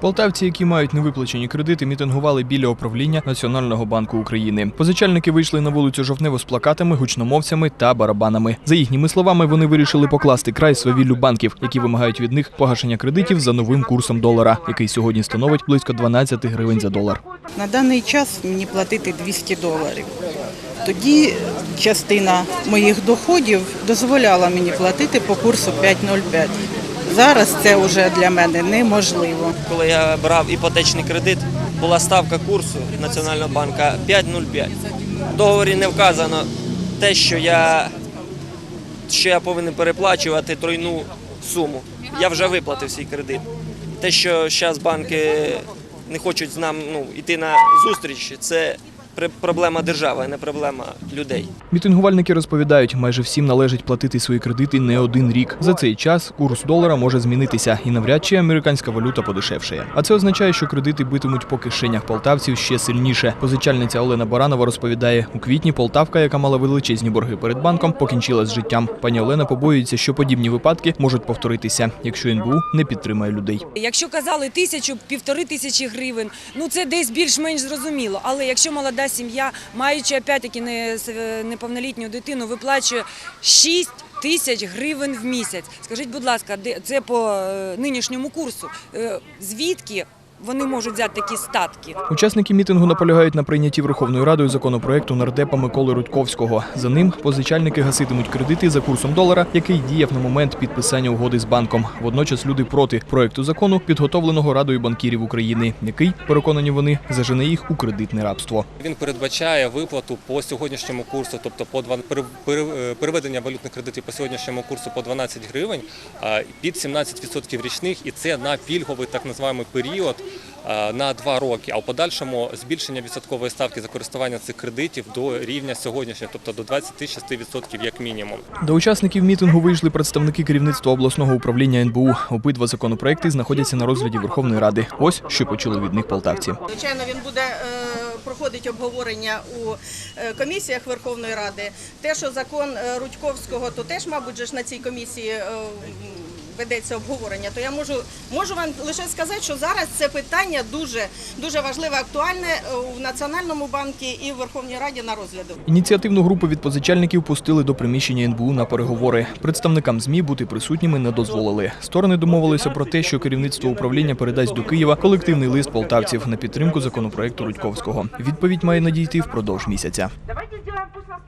Полтавці, які мають невиплачені кредити, мітингували біля управління Національного банку України. Позичальники вийшли на вулицю Жовтнево з плакатами, гучномовцями та барабанами. За їхніми словами, вони вирішили покласти край свавіллю банків, які вимагають від них погашення кредитів за новим курсом долара, який сьогодні становить близько 12 гривень за долар. На даний час мені платити 200 доларів. Тоді частина моїх доходів дозволяла мені платити по курсу 5,05. Зараз це вже для мене неможливо. Коли я брав іпотечний кредит, була ставка курсу Національного банку 5,05. В договорі не вказано те, що я, що я повинен переплачувати тройну суму. Я вже виплатив свій кредит. Те, що зараз банки не хочуть з нами ну, йти на зустріч, це проблема держави, а не проблема людей. Мітингувальники розповідають, майже всім належить платити свої кредити не один рік. За цей час курс долара може змінитися, і навряд чи американська валюта подешевшає. А це означає, що кредити битимуть по кишенях полтавців ще сильніше. Позичальниця Олена Баранова розповідає, у квітні Полтавка, яка мала величезні борги перед банком, покінчила з життям. Пані Олена побоюється, що подібні випадки можуть повторитися, якщо НБУ не підтримає людей. Якщо казали тисячу, півтори тисячі гривень, ну це десь більш-менш зрозуміло. Але якщо молода сім'я, маючи опять-таки неповнолітню дитину, виплачує 6 тисяч гривень в місяць. Скажіть, будь ласка, це по е, нинішньому курсу? Е, Звідки вони можуть взяти такі статки? Учасники мітингу наполягають на прийнятті Верховною Радою законопроекту нардепа Миколи Рудьковського. За ним позичальники гаситимуть кредити за курсом долара, який діяв на момент підписання угоди з банком. Водночас люди проти проекту закону, підготовленого Радою банкірів України, який, переконані вони, зажене їх у кредитне рабство. Він передбачає виплату по сьогоднішньому курсу, тобто по два- пере- пере- переведення валютних кредитів по сьогоднішньому курсу по 12 гривень а, під 17% річних, і це на пільговий так називаємий період на два роки. А в подальшому збільшення відсоткової ставки за користування цих кредитів до рівня сьогоднішнього, тобто до 26% як мінімум. До учасників мітингу вийшли представники керівництва обласного управління НБУ. Обидва законопроекти знаходяться на розгляді Верховної Ради. Ось що почули від них полтавці. Звичайно, він буде е, проходить обговорення у е, комісіях Верховної Ради. Те, що закон е, Рудьковського, то теж, мабуть, ж на цій комісії е, ведеться обговорення. То я можу можу вам лише сказати, що зараз це питання дуже дуже важливе, актуальне е, у Національному банку і в Верховній Раді на розгляду. Ініціативну групу від позичальників пустили до приміщення НБУ на переговори. Представникам ЗМІ бути присутніми не дозволили. Сторони домовилися про те, що керівництво управління передасть до Києва колективний лист полтавців на підтримку законопроекту Рудьковського. Відповідь має надійти впродовж місяця. Давайте сделаем, пусть нас.